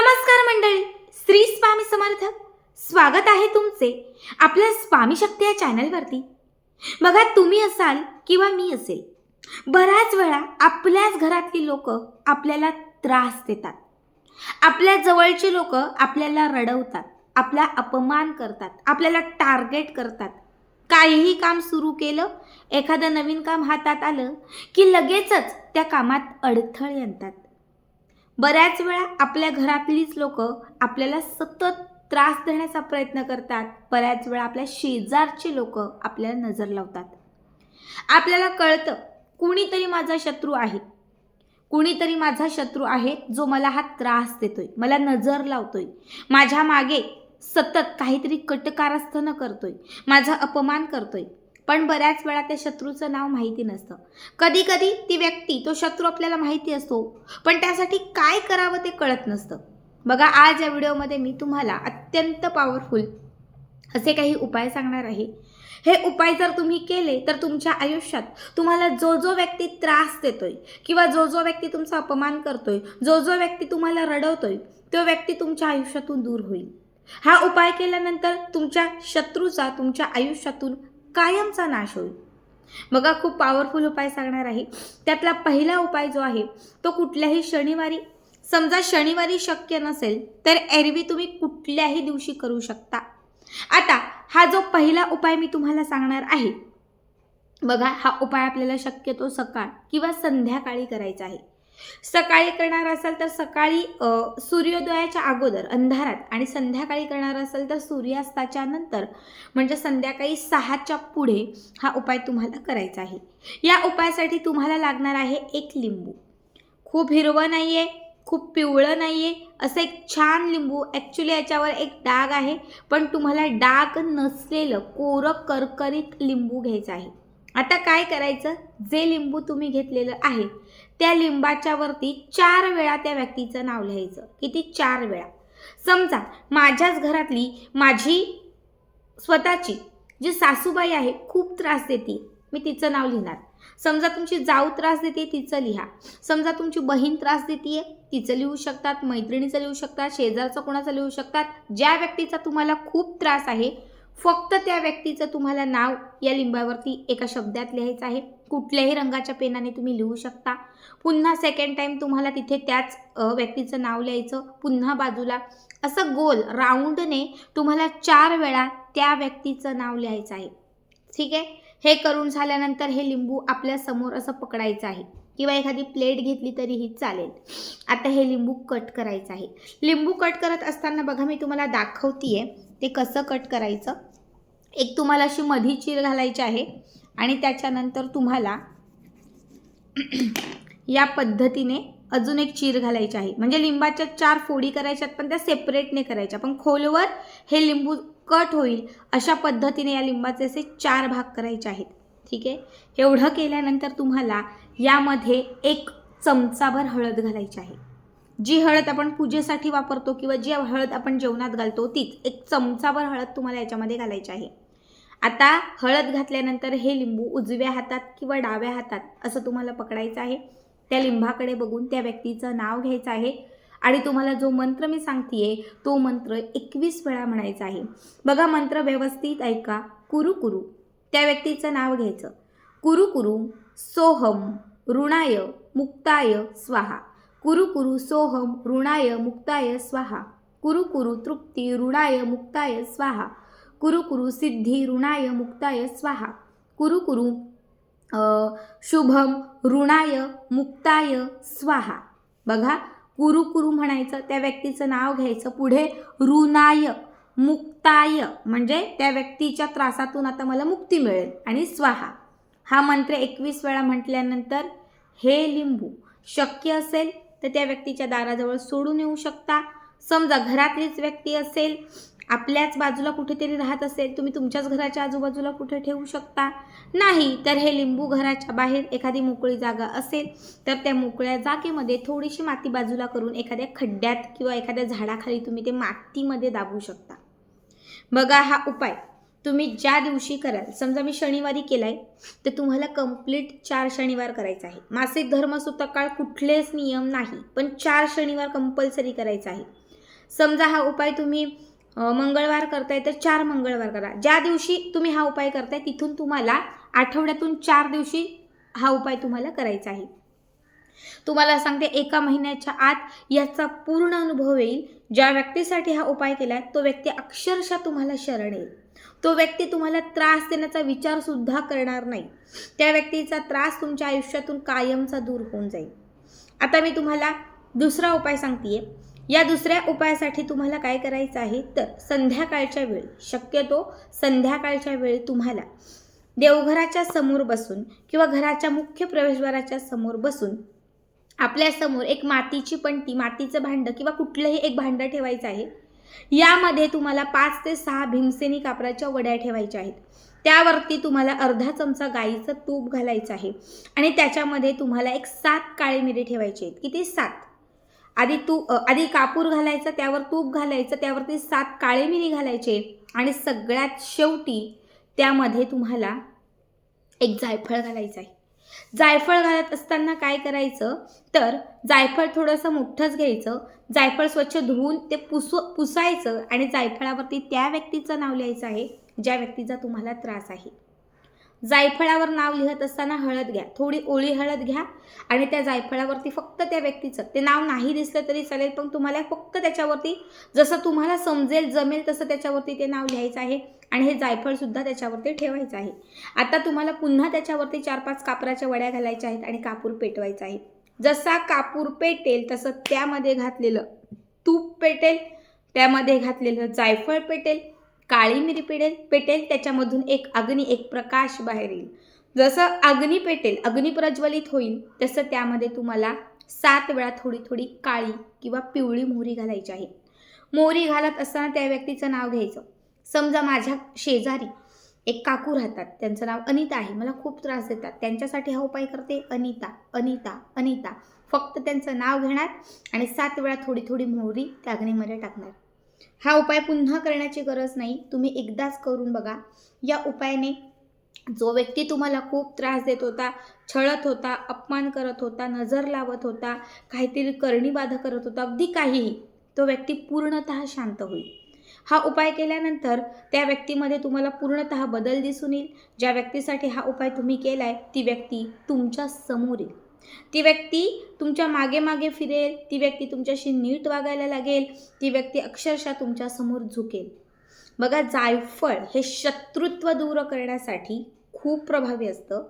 नमस्कार मंडळी. श्री स्वामी समर्थ. स्वागत आहे तुमचे आपल्या स्वामी शक्ती या चॅनलवरती. बघा तुम्ही असाल किंवा मी असेल बऱ्याच वेळा आपल्याच घरातली लोक आपल्याला त्रास देतात. आपल्या जवळची लोक आपल्याला रडवतात आपला अपमान करतात आपल्याला टार्गेट करतात. काहीही काम सुरू केलं एखादं नवीन काम हातात आलं की लगेचच त्या कामात अडथळे आणतात. बऱ्याच वेळा आपल्या घरातलीच लोक आपल्याला सतत त्रास देण्याचा प्रयत्न करतात. बऱ्याच वेळा आपल्या शेजारचे लोक आपल्याला नजर लावतात. आपल्याला कळतं कुणीतरी माझा शत्रू आहे. कुणीतरी माझा शत्रू आहे जो मला हा त्रास देतोय मला नजर लावतोय. माझ्या मागे सतत काहीतरी कटकारस्थानं करतोय माझा अपमान करतोय. पण बऱ्याच वेळा त्या शत्रूचं नाव माहिती नसतं. कधी कधी ती व्यक्ती तो शत्रू आपल्याला माहिती असतो पण त्यासाठी काय करावं ते कळत नसतं. बघा आज या व्हिडिओमध्ये मी तुम्हाला अत्यंत पॉवरफुल असे काही उपाय सांगणार आहे. हे उपाय जर तुम्ही केले तर तुमच्या आयुष्यात तुम्हाला जो जो व्यक्ती त्रास देतोय किंवा जो जो व्यक्ती तुमचा अपमान करतोय जो जो व्यक्ती तुम्हाला रडवतोय तो व्यक्ती तुमच्या आयुष्यातून दूर होईल. हा उपाय केल्यानंतर तुमच्या शत्रूचा तुमच्या आयुष्यातून कायमचा नाश होईल. बघा खूप पॉवरफुल उपाय सांगणार आहे. त्यातला पहिला उपाय जो आहे तो कुठल्याही शनिवारी समजा शनिवारी शक्य नसेल तर एरवी तुम्ही कुठल्याही दिवशी करू शकता. आता हा जो पहिला उपाय मी तुम्हाला सांगणार आहे बघा हा उपाय आपल्याला शक्यतो सकाळ किंवा संध्याकाळी करायचा आहे. सकाळी करणार असाल तर सकाळी सूर्योदयाच्या अगोदर अंधारात आणि संध्याकाळी करणार असेल तर सूर्यास्ताच्या नंतर म्हणजे संध्याकाळी सहाच्या पुढे हा उपाय तुम्हाला करायचा आहे. या उपायासाठी तुम्हाला लागणार आहे एक लिंबू. खूप हिरवं नाही आहे खूप पिवळं नाही आहे असं एक छान लिंबू. ॲक्च्युली याच्यावर एक डाग आहे पण तुम्हाला डाग नसलेलं कोरं करकरीत लिंबू घ्यायचं आहे. आता काय करायचं? जे लिंबू तुम्ही घेतलेलं आहे त्या लिंबाच्या वरती चार वेळा त्या व्यक्तीचं नाव लिहायचं. किती? चार वेळा. समजा माझ्याच घरातली माझी स्वतःची जी सासूबाई आहे खूप त्रास देते मी तिचं नाव लिहिणार. समजा तुमची जाऊ त्रास देते तिचं लिहा. समजा तुमची बहीण त्रास देते तिचं लिहू शकतात मैत्रिणीचं लिहू शकतात शेजारचं कोणाचं लिहू शकतात. ज्या व्यक्तीचा तुम्हाला खूप त्रास आहे फक्त त्या व्यक्तीचं तुम्हाला नाव या लिंबावरती एका शब्दात लिहायचं आहे. कुठल्याही रंगाच्या पेनाने तुम्ही लिहू शकता. पुन्हा सेकंड टाईम तुम्हाला तिथे त्याच व्यक्तीचं नाव लिहायचं पुन्हा बाजूला असं गोल राऊंडने तुम्हाला चार वेळा त्या व्यक्तीचं नाव लिहायचं आहे. ठीक आहे? हे करून झाल्यानंतर हे लिंबू आपल्यासमोर असं पकडायचं आहे. किंवा एखादी प्लेट घेतली तरीही चालेल. आता हे लिंबू कट करायचं आहे. लिंबू कट करत असताना बघा मी तुम्हाला दाखवतीये ते कसं कट करायचं. एक तुम्हाला अशी मधी चीर घालायची आहे. आणि त्याच्यानंतर तुम्हाला या पद्धतीने अजून एक चीर घालायची आहे. म्हणजे लिंबाच्या चार फोडी करायच्यात पण त्या सेपरेटने करायच्या. पण खोलवर हे लिंबू कट होईल अशा पद्धतीने या लिंबाचे असे चार भाग करायचे आहेत. ठीक आहे? एवढं केल्यानंतर तुम्हाला यामध्ये एक चमचाभर हळद घालायची आहे. जी हळद आपण पूजेसाठी वापरतो किंवा जी हळद आपण जेवणात घालतो तीच एक चमचाभर हळद तुम्हाला याच्यामध्ये घालायची आहे. आता हळद घातल्यानंतर हे लिंबू उजव्या हातात किंवा डाव्या हातात असं तुम्हाला पकडायचं आहे. त्या लिंबाकडे बघून त्या व्यक्तीचं नाव घ्यायचं आहे. आणि तुम्हाला जो मंत्र मी सांगतेय तो मंत्र एकवीस वेळा म्हणायचा आहे. बघा मंत्र व्यवस्थित ऐका. कुरु कुरु. त्या व्यक्तीचं नाव घ्यायचं. कुरु कुरु सोहम ऋणाय मुक्ताय स्वाहा. कुरु कुरु सोहम ऋणाय मुक्ताय स्वाहा. कुरु कुरु तृप्ती ऋणाय मुक्ताय स्वाहा. कुरु कुरु सिद्धी ऋणाय मुक्ताय स्वाहा। कुरु कुरु शुभम ऋणाय मुक्ताय स्वाहा। बघा कुरु कुरु म्हणायचं त्या व्यक्तीचं नाव घ्यायचं. पुढे ऋणाय मुक्ताय म्हणजे त्या व्यक्तीच्या त्रासातून आता मला मुक्ती मिळेल. आणि स्वाहा. हा मंत्र एकवीस वेळा म्हटल्यानंतर हे लिंबू शक्य असेल तर त्या व्यक्तीच्या दाराजवळ सोडून येऊ शकता. समजा घरातलीच व्यक्ती असेल आपल्याच बाजूला कुठेतरी राहत असेल तुम्ही तुमच्याच घराच्या आजूबाजूला कुठे ठेवू शकता? नाही तर हे लिंबू घराच्या बाहेर एखादी मोकळी जागा असेल तर त्या मोकळ्या जागेमध्ये थोडीशी माती बाजूला करून एखाद्या खड्ड्यात किंवा एखाद्या झाडाखाली तुम्ही ते मातीमध्ये दाबू शकता. बघा हा उपाय. तुम्ही ज्या दिवशी कराल समजा मी शनिवारी केलाय तर तुम्हाला कंप्लीट चार शनिवार करायचा आहे. मासिक धर्म सुतकाळ कुठलेच नियम नाही पण चार शनिवार कंपल्सरी करायचा आहे. समजा हा उपाय तुम्ही मंगळवार करताय तर चार मंगळवार करा. ज्या दिवशी तुम्ही हा उपाय करताय तिथून तुम्हाला आठवड्यातून चार दिवशी हा उपाय तुम्हाला करायचा आहे. तुम्हाला सांगते एका महिन्याच्या आत याचा पूर्ण अनुभव येईल. ज्या व्यक्तीसाठी हा उपाय केलाय तो व्यक्ती अक्षरशः तुम्हाला शरण येईल. तो व्यक्ती तुम्हाला त्रास देण्याचा विचार सुद्धा करणार नाही. त्या व्यक्तीचा त्रास तुमच्या आयुष्यातून कायमचा दूर होऊन जाईल. आता मी तुम्हाला दुसरा उपाय सांगते या दुसऱ्या उपायासाठी तुम्हाला काय करायचं आहे? तर संध्याकाळच्या वेळी शक्यतो संध्याकाळच्या वेळी तुम्हाला देवघराच्या समोर बसून किंवा घराच्या मुख्य प्रवेशद्वाराच्या समोर बसून आपल्यासमोर एक मातीची पणती मातीचं भांडं किंवा कुठलंही एक भांडं ठेवायचं आहे यामध्ये तुम्हाला पाच ते सहा भीमसेनी कापराच्या वड्या ठेवायच्या आहेत. त्यावरती तुम्हाला अर्धा चमचा गाईचं तूप घालायचं आहे आणि त्याच्यामध्ये तुम्हाला एक सात काळे मिरी ठेवायचे आहेत. किती? सात. आधी तू आधी कापूर घालायचं त्यावर तूप घालायचं त्यावरती सात काळे मिरी घालायचे आणि सगळ्यात शेवटी त्यामध्ये तुम्हाला एक जायफळ घालायचं आहे. जायफळ घालत असताना काय करायचं? तर जायफळ थोडंसं मोठंच घ्यायचं. जायफळ स्वच्छ धुवून ते पुसू पुसायचं आणि जायफळावरती त्या व्यक्तीचं नाव लिहायचं आहे ज्या व्यक्तीचा तुम्हाला त्रास आहे. जायफळावर नाव लिहत असताना हळद घ्या. थोडी ओळी हळद घ्या आणि त्या जायफळावरती फक्त त्या व्यक्तीचं. ते नाव नाही दिसलं तरी चालेल पण तुम्हाला फक्त त्याच्यावरती जसं तुम्हाला समजेल जमेल तसं त्याच्यावरती ते नाव लिहायचं आहे आणि हे जायफळसुद्धा त्याच्यावरती ठेवायचं आहे. आता तुम्हाला पुन्हा त्याच्यावरती चार पाच कापराच्या वड्या घालायच्या आहेत आणि कापूर पेटवायचा आहे. जसा कापूर पेटेल तसं त्यामध्ये घातलेलं तूप पेटेल त्यामध्ये घातलेलं जायफळ पेटेल काळी मिरी पेटेल पेटेल त्याच्यामधून एक अग्नी एक प्रकाश बाहेर येईल. जसं अग्नी पेटेल अग्नी प्रज्वलित होईल तसं त्यामध्ये तुम्हाला सात वेळा थोडी थोडी काळी किंवा पिवळी मोहरी घालायची आहे. मोहरी घालत असताना त्या व्यक्तीचं नाव घ्यायचं. समजा माझ्या शेजारी एक काकू राहतात त्यांचं नाव अनिता आहे मला खूप त्रास देतात. त्यांच्यासाठी हा उपाय करते अनिता अनिता अनिता. फक्त त्यांचं नाव घेणार आणि सात वेळा थोडी थोडी मोहरी त्या अग्नीमध्ये टाकणार. हा उपाय पुन्हा करण्याची गरज नाही. तुम्ही एकदाच करून बघा. या उपायाने जो व्यक्ती तुम्हाला खूप त्रास देत होता छळत होता अपमान करत होता नजर लावत होता काहीतरी करणीबाधा करत होता अगदी काहीही तो व्यक्ती पूर्णतः शांत होईल. हा उपाय केल्यानंतर त्या व्यक्तीमध्ये तुम्हाला पूर्णतः बदल दिसून येईल. ज्या व्यक्तीसाठी हा उपाय तुम्ही केला आहे ती व्यक्ती तुमच्यासमोर येईल. ती व्यक्ती तुमच्या मागे मागे फिरेल ती व्यक्ती तुमच्याशी नीट वागायला लागेल ती व्यक्ती अक्षरशः तुमच्यासमोर झुकेल. बघा जायफळ हे शत्रुत्व दूर करण्यासाठी खूप प्रभावी असतं.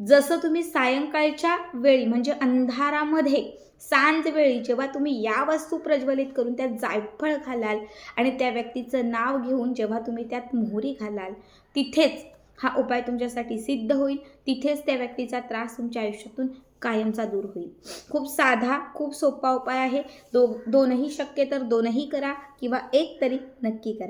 जसं तुम्ही सायंकाळच्या वेळी म्हणजे अंधारामध्ये सांजवेळी जेव्हा तुम्ही या वस्तू प्रज्वलित करून त्यात जायफळ घालाल आणि त्या व्यक्तीचं नाव घेऊन जेव्हा तुम्ही त्यात मोहरी घालाल तिथेच हा उपाय तुमच्यासाठी सिद्ध होईल. तिथेच त्या व्यक्तीचा त्रास तुमच्या आयुष्यातून कायमचा दूर होईल. खूप साधा खूप सोपा उपाय आहे. दो दोनही शक्य तर दोनही करा किंवा एक तरी नक्की करा.